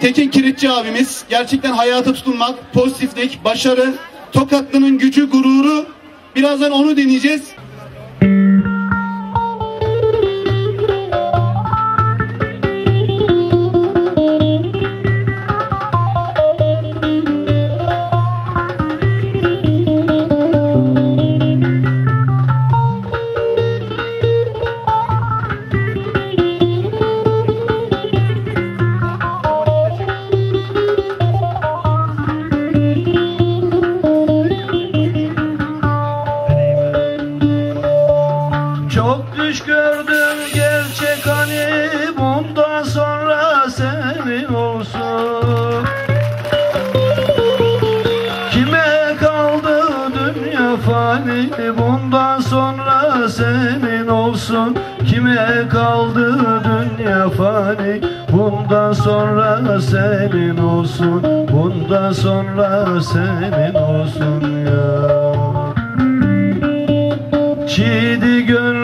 Tekin Kiritçi abimiz. Gerçekten hayata tutunmak, pozitiflik, başarı, Tokatlı'nın gücü, gururu. Birazdan onu deneyeceğiz. Çok düş gördüm gerçek hani bundan sonra senin olsun. Kime kaldı dünya fani bundan sonra senin olsun. Kime kaldı dünya fani bundan sonra senin olsun. Bundan sonra senin olsun ya. Çiğdi gönlüm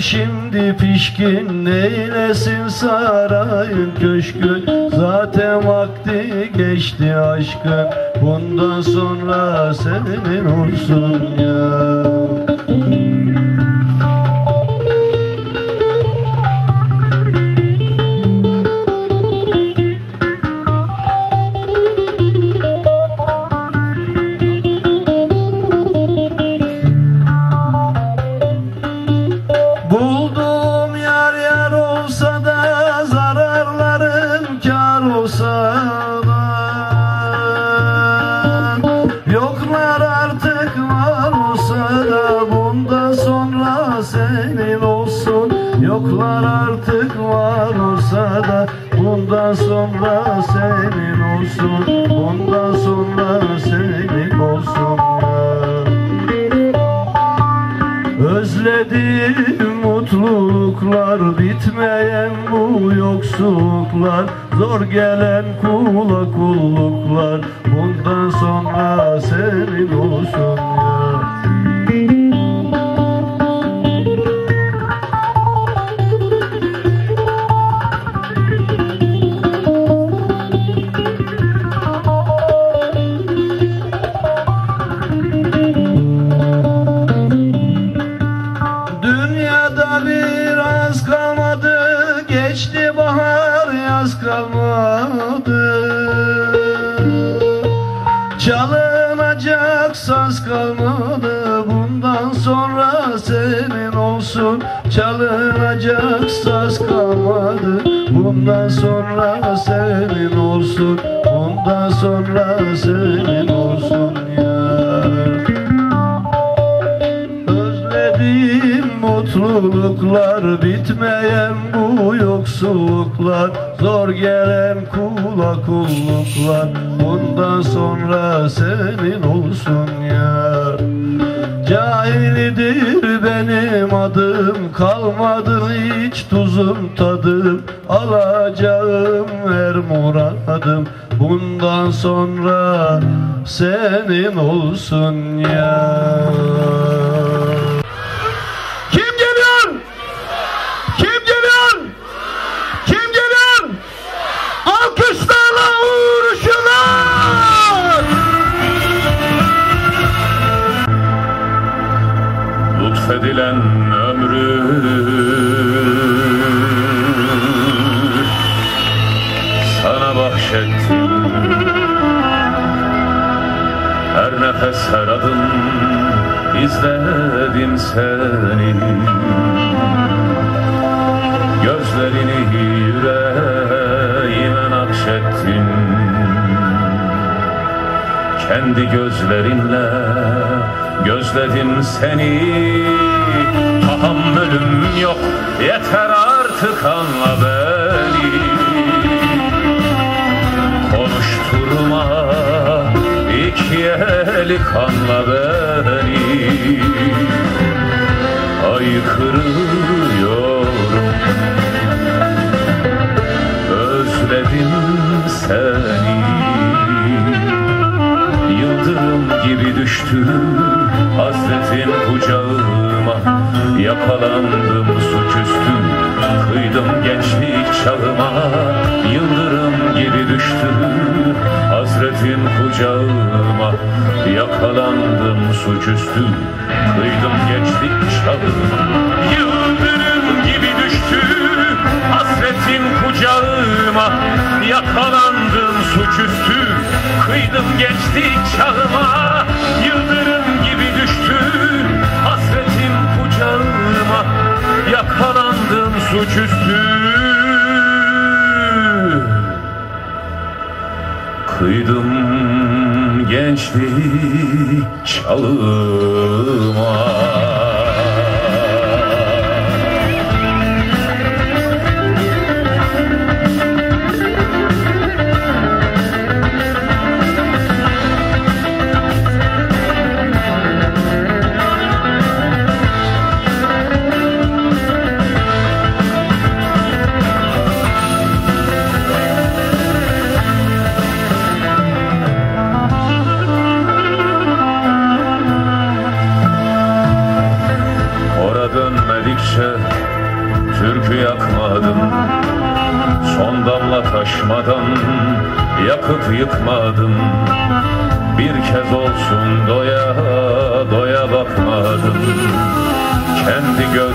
şimdi pişkin Neylesin sarayın köşkün Zaten vakti geçti aşkın Bundan sonra senin olsun ya Yoklar artık var olsa da bundan sonra senin olsun Bundan sonra senin olsun. Ya Özledim mutluluklar bitmeyen bu yoksulluklar Zor gelen kula kulluklar Bundan sonra senin olsun ya olsun Bundan sonra senin olsun ya Özledim mutluluklar bitmeyen bu yoksulluklar Zor gelen kula kulluklar Bundan sonra senin olsun ya Cahilidir benim adım Kalmadı hiç tuzum tadım Alacağım her muradım. Bundan sonra senin olsun ya Lütfedilen ömrü. Sana bahşettim. Her nefes her adım izledim seni. Gözlerini yüreğime nakşettin. Kendi gözlerinle gözledim seni Tahammülüm yok. Yeter artık anla beni. Konuşturma iki eli kanla beni. Aykırıyorum Özledim seni. Yıldırım gibi düştü Yakalandım suçüstü Kıydım gençlik çağıma Yıldırım gibi düştü kucağıma Yakalandım suçüstü Kıydım geçtik çağıma. Yıldırım gibi düştü Hasretin kucağıma Yakalandım suçüstü Kıydım geçtik çağıma. Yıldırım suçüstü. Kıydım gençlik çalıma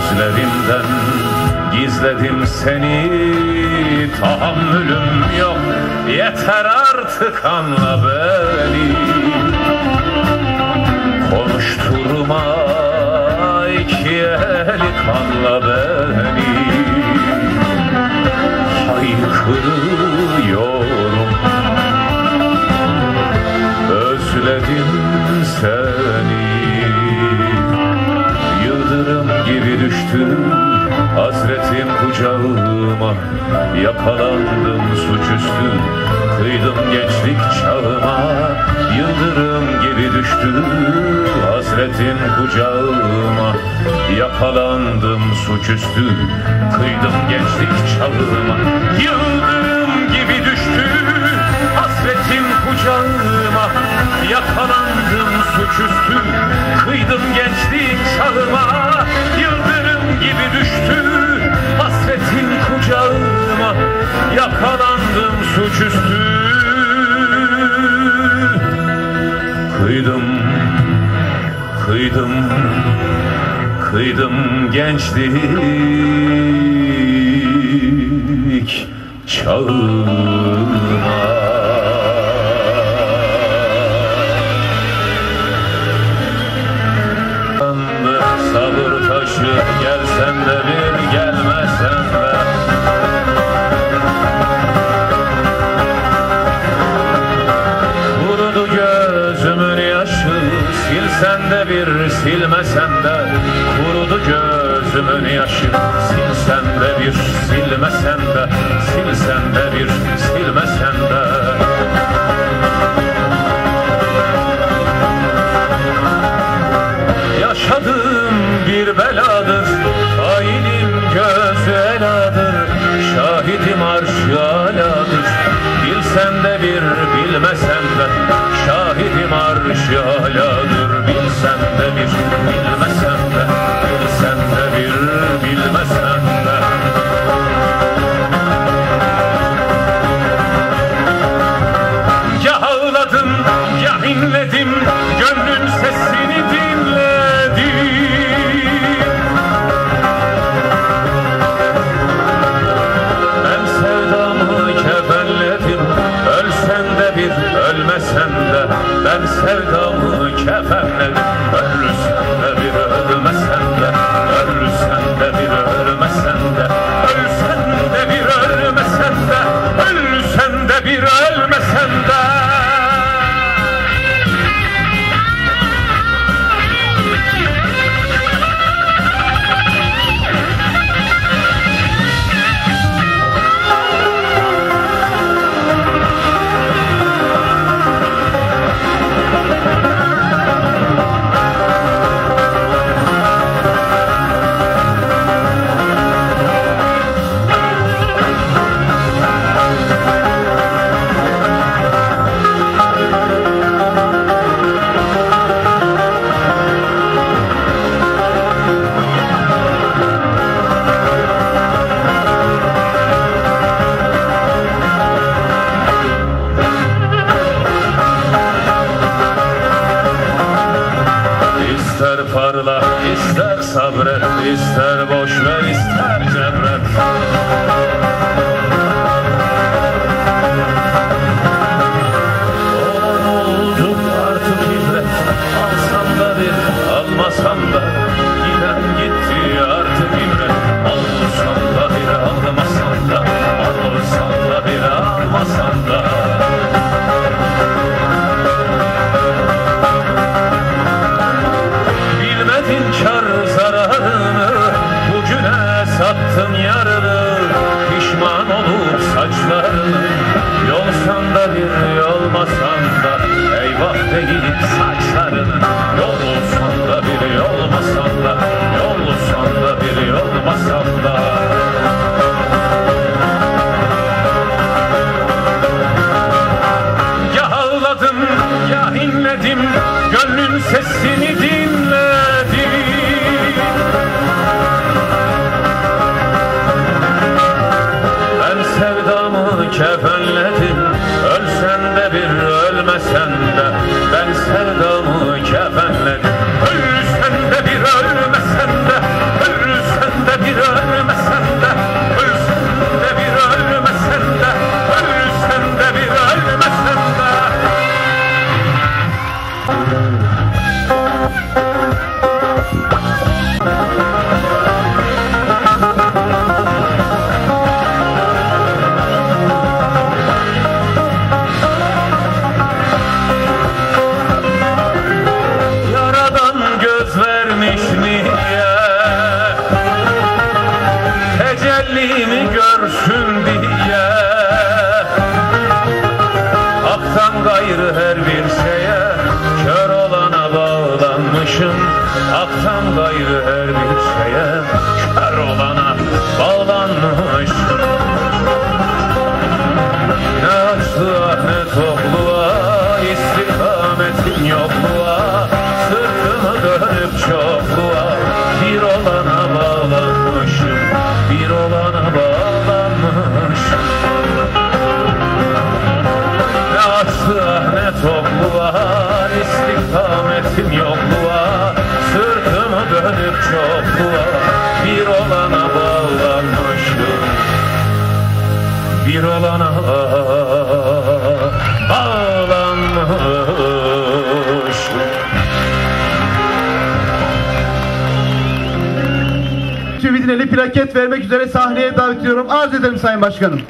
gözlerimden gizledim seni. Tahammülüm yok. Yeter artık anla beni. Konuşturma iki eli kanla beni. Haykırıyorum. Özledim seni Yıldırım gibi düştü Hasretin kucağıma. Yakalandım suçüstü Kıydım gençlik çağıma. Yıldırım gibi düştü Hasretin kucağıma. Yakalandım suçüstü Kıydım gençlik çağıma. Yıldırım gibi düştü Hasretin kucağıma. Yakalandım suçüstü Kıydım gençlik çağıma Yıldırım gibi düştü. Hasretin kucağıma Yakalandım suçüstü. Kıydım Kıydım Kıydım gençlik çağına gelsen de bir gelmesen de. Kurudu gözümün yaşı silsen de bir silmesen de. Kurudu gözümün yaşı silsen de bir silmesen de. Silsen de bir silmesen de. Yaşadığım Bilsen de bir bilmesen de. Şahidim arş aladır Bilsen de bir sevdamı kefenledim Thank you. Tüvidineli plaket vermek üzere sahneye davet ediyorum. Arz ederim Sayın Başkanım.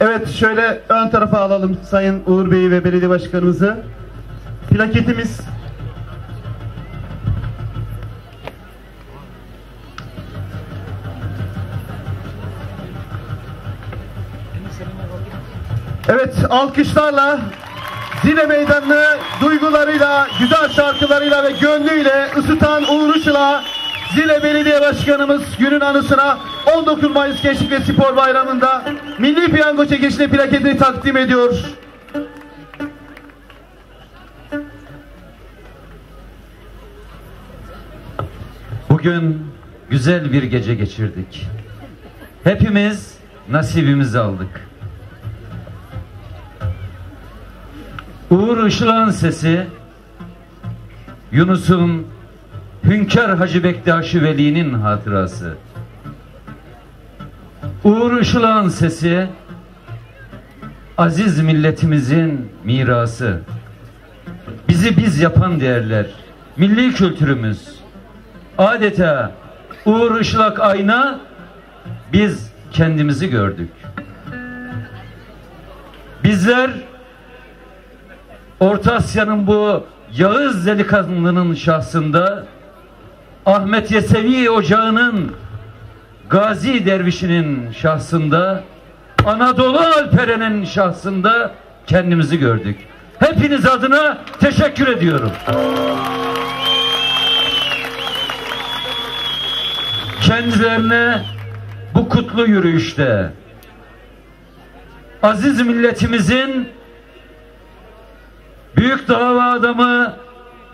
Evet şöyle ön tarafa alalım Sayın Uğur Bey'i ve belediye başkanımızı. Plaketimiz Evet alkışlarla Zile Meydanı'nı duygularıyla, güzel şarkılarıyla ve gönlüyle ısıtan Uğur Işıl'a Zile Belediye Başkanımız günün anısına 19 Mayıs Gençlik ve Spor Bayramı'nda Milli Piyango çekişine plaketini takdim ediyor. Bugün güzel bir gece geçirdik. Hepimiz nasibimizi aldık. Uğur Işıl'ın sesi Yunus'un Hünkar Hacı Bektaşi Veli'nin hatırası. Uğur Işıl'ın sesi aziz milletimizin mirası. Bizi biz yapan değerler, milli kültürümüz. Adeta Uğur Işılak ayna biz kendimizi gördük. Bizler Orta Asya'nın bu Yağız delikanlının şahsında Ahmet Yesevi Ocağı'nın Gazi Dervişi'nin şahsında Anadolu Alperen'in şahsında kendimizi gördük. Hepiniz adına teşekkür ediyorum. Kendilerine bu kutlu yürüyüşte aziz milletimizin büyük dava adamı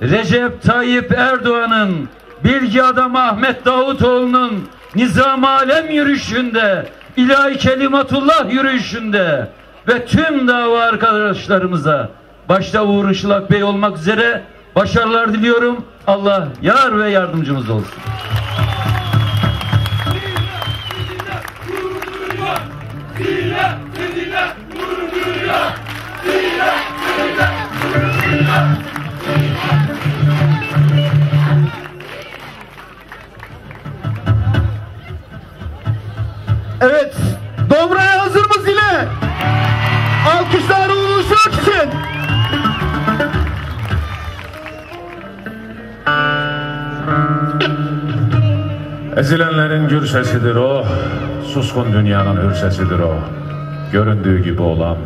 Recep Tayyip Erdoğan'ın bilgi adamı Ahmet Davutoğlu'nun nizam alem yürüyüşünde ilahi kelimatullah yürüyüşünde ve tüm dava arkadaşlarımıza başta Uğur Işılak Bey olmak üzere başarılar diliyorum. Allah yar ve yardımcımız olsun. Evet, Domra'ya hazır mız ile? Alkışlar uğurluyoruz için. Ezilenlerin gür sesidir o, suskun dünyanın hür sesidir o. Göründüğü gibi olan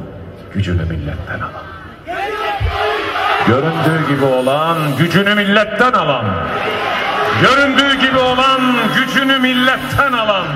gücünü milletten alan. Göründüğü gibi olan gücünü milletten alan. Göründüğü gibi olan gücünü milletten alan.